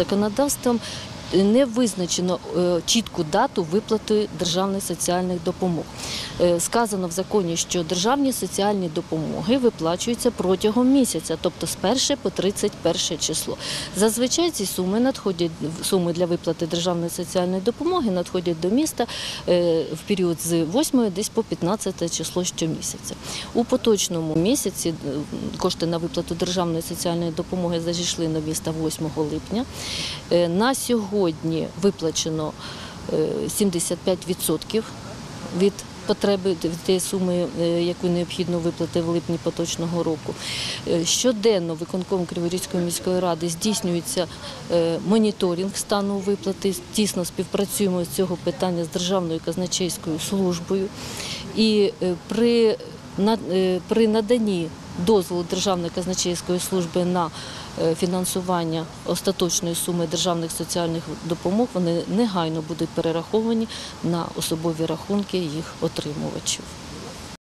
законодавством не визначено е, чітку дату виплати державних соціальних допомог. Е, Сказано в законі, що державні соціальні допомоги виплачуються протягом місяця, тобто з 1 по 31 число. Зазвичай ці суми надходять суми для виплати державної соціальної допомоги надходять до міста е, в період з 8 десь по 15 число щомісяця. У поточному місяці е, кошти на виплату державної соціальної допомоги зайшли на місто 8 липня. На сьогодні виплачено е, 75% від потреби тієї суми, е, яку необхідно виплати в липні поточного року. Е, Щоденно виконком Криворізької міської ради здійснюється е, моніторинг стану виплати. Тісно співпрацюємо з цього питання з Державною казначейською службою. І при, при наданні дозволу Державної казначейської служби на е, фінансування остаточної суми державних соціальних допомог, вони негайно будуть перераховані на особові рахунки їх отримувачів.